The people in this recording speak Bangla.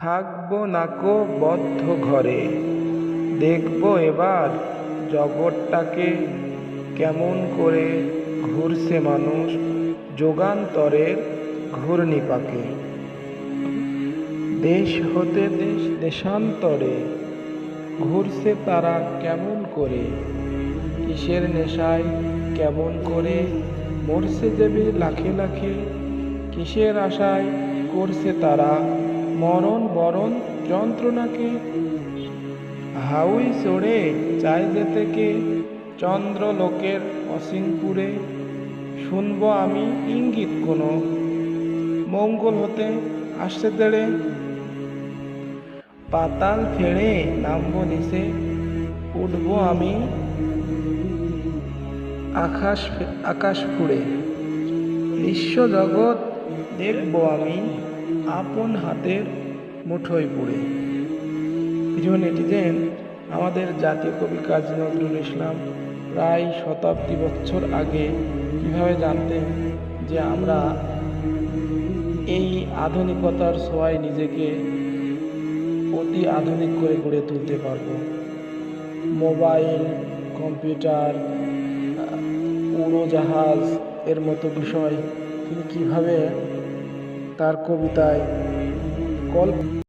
থাকব নাকো বদ্ধ ঘরে। দেখব এবার জগৎটাকে কেমন করে ঘুরছে মানুষ যুগান্তরের ঘূর্ণিপাকে দেশ হতে দেশ দেশান্তরে ঘুরছে তারা কেমন করে? কিসের নেশায় কেমন করে মরছে দেবে লাখে লাখে? কিসের আশায় করছে তারা মরণ বরণ যন্ত্রণাকে। হাউই চড়ে চাই যেতে কে? চন্দ্রলোকের অসীমপুরে শুনব আমি ইঙ্গিত কোনো। মঙ্গল হতে আসছে তেড়ে পাতাল ফেড়ে নামবো নিচে। উঠবো আমি আকাশ আকাশ ফুড়ে বিশ্ব জগৎ দেখব আমি। আপন হাতের মুঠোয় পুড়ে। প্রিয় নেটিজেন আমাদের জাতীয় কবি কাজী নজরুল ইসলাম প্রায় শতাব্দী বছর আগে কীভাবে জানতেন যে আমরা এই আধুনিকতার ছোঁয়ায় নিজেকে অতি আধুনিক করে গড়ে তুলতে পারব। মোবাইল, কম্পিউটার, উড়োজাহাজ এর মতো বিষয় তিনি কীভাবে তার কবিতায় কল্প